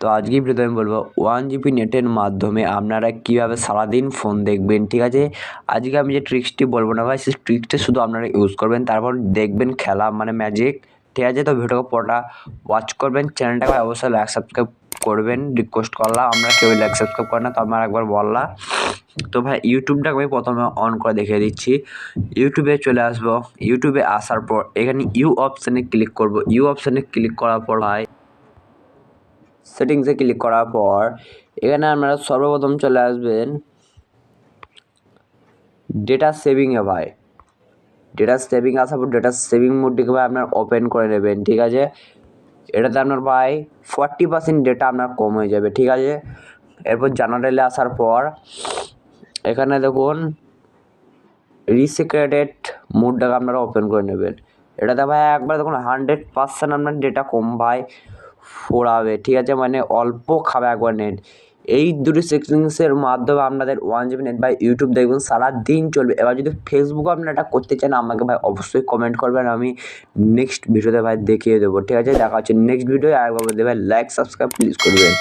তো আজকের ভিডিওতে আমি বলব ওয়ান জিবি নেটের মাধ্যমে আপনারা কীভাবে সারাদিন ফোন দেখবেন, ঠিক আছে? আজকে আমি যে ট্রিক্সটি বলব না ভাই, সেই ট্রিক্সটি শুধু আপনারা ইউজ করবেন, তারপর দেখবেন খেলা মানে ম্যাজিক ঠিক আছে? তো ভিডিওকে পড়া ওয়াচ করবেন চ্যানেলটাকে অবশ্যই লাইক সাবস্ক্রাইব করবেন। রিকোয়েস্ট করলাম আমরা কেউ লাইক সাবস্ক্রাইব করে না, তো আমার একবার বললাম তো ভাই ইউটিউবটাকে আমি প্রথমে অন করে দেখিয়ে দিচ্ছি। ইউটিউবে চলে আসব। ইউটিউবে আসার পর এখানে ইউ অপশানে ক্লিক করব। ইউ অপশানে ক্লিক করার পর ভাই সেটিংসে ক্লিক করার পর এখানে আপনারা সর্বপ্রথম চলে আসবেন ডেটা সেভিংয়ে ভাই। ডেটা সেভিং আসার পর ডেটা সেভিং মোডটিকে ভাই আপনার ওপেন করে নেবেন, ঠিক আছে? এটাতে আপনার ভাই ফর্টি পার্সেন্ট ডেটা আপনার কম হয়ে যাবে, ঠিক আছে? এরপর জানুয়ারিলে আসার পর এখানে দেখুন রিসিক্রেটেড মোডটাকে আপনারা ওপেন করে নেবেন। এটাতে ভাই একবার দেখুন হান্ড্রেড পার্সেন্ট আপনার ডেটা কম, ভাই। ফোরাবে ঠিক আছে? মানে অল্প খাবে একবার নেট এই দুটি সেটিংসের মাধ্যমে আপনাদের ওয়ান জিবি নেট বা ইউটিউব দেখবেন সারা দিন চলবে। এবার যদি ফেসবুকও এটা করতে চান, আমাকে ভাই অবশ্যই কমেন্ট করবেন, আমি নেক্সট ভিডিওতে ভাই দেখিয়ে দেবো, ঠিক আছে? দেখা হচ্ছে নেক্সট ভিডিও আর একবার ভাই লাইক সাবস্ক্রাইব প্লিজ করবেন।